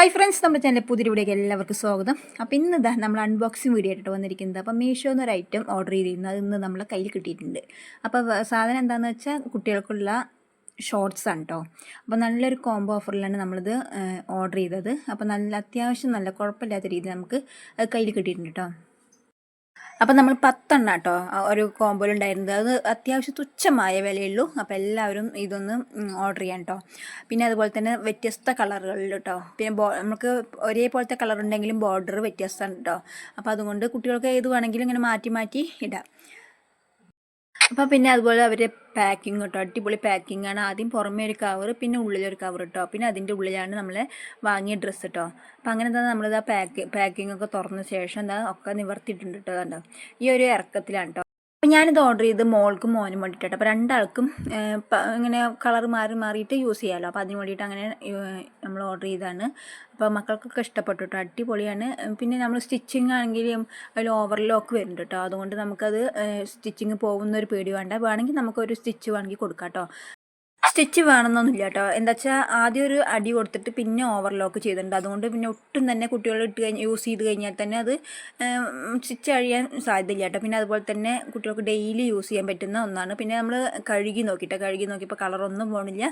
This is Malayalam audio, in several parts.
ഹായ് ഫ്രണ്ട്സ് നമ്മുടെ ചാനൽ പുതിയ വീഡിയോക്ക് എല്ലാവർക്കും സ്വാഗതം. അപ്പോൾ ഇന്ന് ഇതാ നമ്മൾ അൺബോക്സിങ് വീഡിയോ ആയിട്ട് വന്നിരിക്കുന്നത്. അപ്പോൾ മീഷോ എന്നൊരു ഐറ്റം ഓർഡർ ചെയ്തിരുന്നു. അത് ഇന്ന് നമ്മളെ കയ്യിൽ കിട്ടിയിട്ടുണ്ട്. അപ്പോൾ സാധനം എന്താണെന്ന് വെച്ചാൽ കുട്ടികൾക്കുള്ള ഷോർട്സ് ആണ് കേട്ടോ അപ്പോൾ നല്ലൊരു കോംബോ ഓഫറിലാണ് നമ്മളിത് ഓർഡർ ചെയ്തത്. അപ്പോൾ നല്ല അത്യാവശ്യം നല്ല കുഴപ്പമില്ലാത്ത രീതിയിൽ നമുക്ക് കയ്യിൽ കിട്ടിയിട്ടുണ്ട് കേട്ടോ അപ്പോൾ നമ്മൾ പത്തെണ്ണം കേട്ടോ ഒരു കോമ്പോൽ ഉണ്ടായിരുന്നത്. അത് അത്യാവശ്യം തുച്ഛമായ വിലയുള്ളൂ. അപ്പോൾ എല്ലാവരും ഇതൊന്ന് ഓർഡർ ചെയ്യാൻ കേട്ടോ പിന്നെ അതുപോലെ തന്നെ വ്യത്യസ്ത കളറുകളിൽ കേട്ടോ പിന്നെ നമുക്ക് ഒരേപോലത്തെ കളർ ഉണ്ടെങ്കിലും ബോർഡർ വ്യത്യസ്തമാണ് കേട്ടോ അപ്പോൾ അതുകൊണ്ട് കുട്ടികൾക്ക് ഏത് വേണമെങ്കിലും ഇങ്ങനെ മാറ്റി മാറ്റി ഇടാം. അപ്പോൾ പിന്നെ അതുപോലെ അവർ പാക്കിങ് കേട്ടോ അടിപൊളി പാക്കിംഗ് ആണ്. ആദ്യം പുറമേ ഒരു കവർ പിന്നെ ഉള്ളിലൊരു കവർ കേട്ടോ പിന്നെ അതിന്റെ ഉള്ളിലാണ് നമ്മൾ വാങ്ങിയ ഡ്രസ്സ് കേട്ടോ അപ്പോൾ അങ്ങനെ എന്താ നമ്മളിത് ആ പാക്ക് പാക്കിംഗ് ഒക്കെ തുറന്ന ശേഷം എന്താ ഒക്കെ നിവർത്തിയിട്ടുണ്ട് കേട്ടോ കണ്ടോ? ഈ ഒരു ഇറക്കത്തിലാണ് കേട്ടോ ഞാനിത് ഓർഡർ ചെയ്ത് മോൾക്കും മോനും വേണ്ടിയിട്ടാണ് അപ്പോൾ രണ്ടാൾക്കും ഇങ്ങനെ കളർ മാറി മാറിയിട്ട് യൂസ് ചെയ്യാമല്ലോ അപ്പോൾ അതിന് വേണ്ടിയിട്ട് അങ്ങനെ നമ്മൾ ഓർഡർ ചെയ്താണ് അപ്പോൾ മക്കൾക്കൊക്കെ ഇഷ്ടപ്പെട്ടു കേട്ടോ അടിപൊളിയാണ്. പിന്നെ നമ്മൾ സ്റ്റിച്ചിങ് ആണെങ്കിലും അതിൽ ഓവർലോക്ക് വരുന്നുണ്ട് കേട്ടോ അതുകൊണ്ട് നമുക്കത് സ്റ്റിച്ചിങ് പോകുന്ന ഒരു പേടി വേണ്ട. വേണമെങ്കിൽ നമുക്കൊരു സ്റ്റിച്ച് വേണമെങ്കിൽ കൊടുക്കാം കേട്ടോ സ്റ്റിച്ച് വേണമെന്നൊന്നുമില്ല കേട്ടോ. എന്താ വെച്ചാൽ ആദ്യം ഒരു അടി കൊടുത്തിട്ട് പിന്നെ ഓവർലോക്ക് ചെയ്തിട്ടുണ്ട്. അതുകൊണ്ട് പിന്നെ ഒട്ടും തന്നെ കുട്ടികൾ ഇട്ട് കഴിഞ്ഞ് യൂസ് ചെയ്ത് കഴിഞ്ഞാൽ തന്നെ അത് സ്റ്റിച്ച് അഴിയാൻ സാധ്യതയില്ല കേട്ടോ. പിന്നെ അതുപോലെ തന്നെ കുട്ടികൾക്ക് ഡെയിലി യൂസ് ചെയ്യാൻ പറ്റുന്ന ഒന്നാണ്. പിന്നെ നമ്മൾ കഴുകി നോക്കിയിട്ട് കഴുകി നോക്കിയപ്പോൾ കളറൊന്നും പോകണില്ല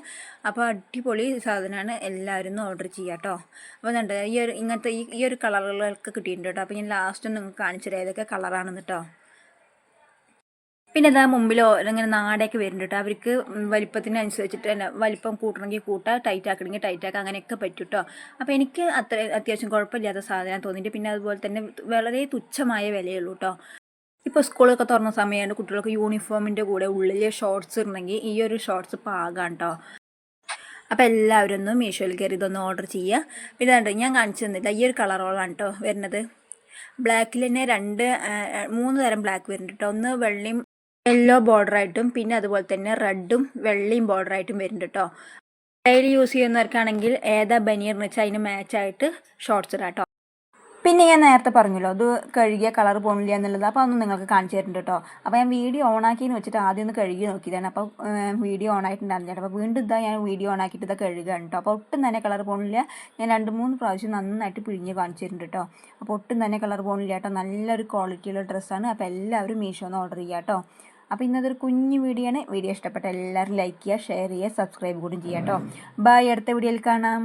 അപ്പോൾ അടിപൊളി സാധനമാണ് എല്ലാവരും ഓർഡർ ചെയ്യുക കേട്ടോ. അപ്പോൾ അതുണ്ട് ഈ ഒരു ഇങ്ങനത്തെ ഈ ഒരു കളറുകളൊക്കെ കിട്ടിയിട്ടുണ്ട് കേട്ടോ. അപ്പോൾ ഞാൻ ലാസ്റ്റ് നിങ്ങൾക്ക് കാണിച്ചു തരാം. ഏതൊക്കെ കളറാണെന്ന് കേട്ടോ. പിന്നെ ഇതാ മുമ്പിൽ ഇങ്ങനെ നാടൊക്കെ വരുന്നുണ്ട് കേട്ടോ. അവർക്ക് വലിപ്പത്തിനനുസരിച്ചിട്ട് തന്നെ വലിപ്പം കൂട്ടണമെങ്കിൽ കൂട്ടുക ടൈറ്റ് ആക്കണമെങ്കിൽ ടൈറ്റ് ആക്കുക അങ്ങനെയൊക്കെ പറ്റും കേട്ടോ. അപ്പോൾ എനിക്ക് അത്ര അത്യാവശ്യം കുഴപ്പമില്ലാത്ത സാധനം തോന്നിയിട്ട് പിന്നെ അതുപോലെ തന്നെ വളരെ തുച്ഛമായ വിലയുള്ളൂ കേട്ടോ. ഇപ്പോൾ സ്കൂളൊക്കെ തുറന്ന സമയമാണ് കുട്ടികൾക്ക് യൂണിഫോമിന്റെ കൂടെ ഉള്ളിൽ ഷോർട്സ് ഇടണമെങ്കിൽ ഈ ഒരു ഷോർട്സ് പാകാണ് കേട്ടോ. അപ്പോൾ എല്ലാവരും ഒന്ന് മീഷോയിൽ കയറി ഇതൊന്ന് ഓർഡർ ചെയ്യുക. പിന്നെ കണ്ടോ ഞാൻ കാണിച്ചു തന്നില്ല. ഈ ഒരു കളറോളാണ് കേട്ടോ വരുന്നത്. ബ്ലാക്കിൽ തന്നെ രണ്ട് മൂന്ന് തരം ബ്ലാക്ക് വരുന്നുണ്ട് കേട്ടോ. ഒന്ന് വെള്ളയും യെല്ലോ ബോർഡറായിട്ടും പിന്നെ അതുപോലെ തന്നെ റെഡും വെള്ളയും ബോർഡറായിട്ടും വരുന്നുണ്ട് കേട്ടോ ഡെയിലി യൂസ് ചെയ്യുന്നവർക്കാണെങ്കിൽ ഏതാ ബനിയർന്ന് വെച്ചാൽ അതിന് മാച്ചായിട്ട് ഷോർട്സ് ഇടാം കേട്ടോ പിന്നെ ഞാൻ നേരത്തെ പറഞ്ഞല്ലോ അത് കഴുകിയ കളർ പോണില്ല എന്നുള്ളത്. അപ്പോൾ അതൊന്നും നിങ്ങൾക്ക് കാണിച്ചു തരുന്നുണ്ട് കേട്ടോ അപ്പോൾ ഞാൻ വീഡിയോ ഓൺ വെച്ചിട്ട് ആദ്യം ഒന്ന് കഴുകി നോക്കിയതാണ്. അപ്പോൾ വീഡിയോ ഓൺ ആയിട്ടുണ്ടായിരുന്നു അപ്പോൾ വീണ്ടും ഇതാ ഞാൻ വീഡിയോ ഓൺ ആക്കിയിട്ട് ഇതാ കഴുകുകയാണ് കേട്ടോ അപ്പോൾ ഒട്ടും തന്നെ കളർ പോണില്ല. ഞാൻ രണ്ട് മൂന്ന് പ്രാവശ്യം നന്നായിട്ട് പിഴിഞ്ഞ് കാണിച്ചു തരുന്നുണ്ട് കേട്ടോ അപ്പോൾ ഒട്ടും തന്നെ കളർ പോണില്ല കേട്ടോ നല്ലൊരു ക്വാളിറ്റിയുള്ള ഡ്രസ്സാണ് അപ്പോൾ എല്ലാവരും മീഷോന്ന് ഓർഡർ ചെയ്യാം കേട്ടോ അപ്പോൾ ഇന്നതൊരു കുഞ്ഞു വീഡിയോ ആണ്. വീഡിയോ ഇഷ്ടപ്പെട്ട എല്ലാവരും ലൈക്ക് ചെയ്യുക ഷെയർ ചെയ്യുക സബ്സ്ക്രൈബ് കൂടി ചെയ്യാം കേട്ടോ ബൈ അടുത്ത വീഡിയോയിൽ കാണാം.